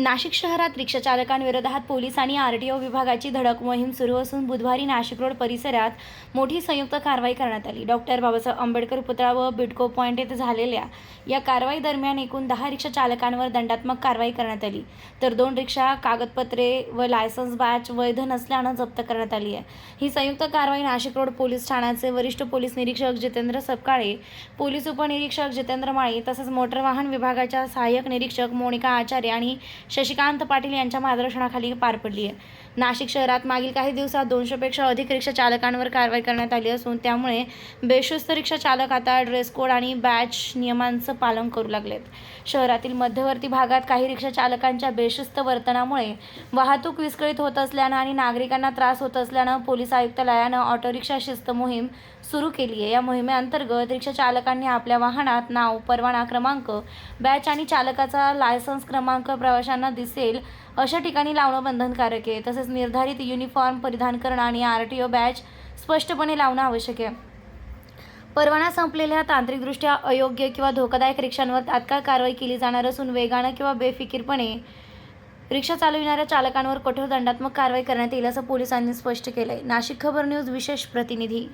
नाशिक शहरात रिक्षा चालकांविरोधात आणि R T O विभागाची धडक मोहीम सुरू असून बुधवारी नाशिक रोड परिसरात मोठी संयुक्त कारवाई करण्यात आली. डॉक्टर बाबासाहेब आंबेडकर पुतळा व बिडको पॉईंट येथे झालेल्या या कारवाई दरम्यान एकूण दहा रिक्षा चालकांवर दंडात्मक कारवाई करण्यात आली. तर दोन रिक्षा कागदपत्रे व लायसन्स बॅच वैध नसल्यानं जप्त करण्यात आली आहे. ही संयुक्त कारवाई नाशिक रोड पोलीस ठाण्याचे वरिष्ठ पोलीस निरीक्षक जितेंद्र सपकाळे पोलीस उपनिरीक्षक जितेंद्र माळी तसेच मोटर वाहन विभागाच्या सहाय्यक निरीक्षक मोनिका आचार्य आणि शशिकांत पाटील यांच्या मार्गदर्शनाखाली पार पडली आहे. नाशिक शहरात मागील काही दिवसात दोनशेपेक्षा अधिक रिक्षा चालकांवर कारवाई करण्यात आली असून त्यामुळे बेशुस्त रिक्षा चालक आता ड्रेस कोड आणि बॅच नियमांचं पालन करू लागलेत. शहरातील मध्यवर्ती भागात काही रिक्षा चालकांच्या बेशिस्त वर्तनामुळे वाहतूक विस्कळीत होत असल्यानं आणि नागरिकांना त्रास होत असल्यानं पोलीस आयुक्तालयानं ऑटो रिक्षा शिस्त मोहीम सुरू केली आहे. या मोहिमेअंतर्गत रिक्षा चालकांनी आपल्या वाहनात नाव परवाना क्रमांक बॅच आणि चालकाचा लायसन्स क्रमांक प्रवाशांना दिसेल अशा ठिकाणी लावणं बंधनकारक आहे. तसेच निर्धारित युनिफॉर्म परिधान करणं आणि आर टी ओ बॅच स्पष्टपणे लावणं आवश्यक आहे. परवाना संपलेल्या तांत्रिकदृष्ट्या अयोग्य किंवा धोकादायक रिक्षांवर तात्काळ कारवाई केली जाणार असून वेगानं किंवा बेफिकीरपणे रिक्षा चालविणाऱ्या चालकांवर कठोर दंडात्मक कारवाई करण्यात येईल असं पोलिसांनी स्पष्ट केलंय. नाशिक खबर न्यूज विशेष प्रतिनिधी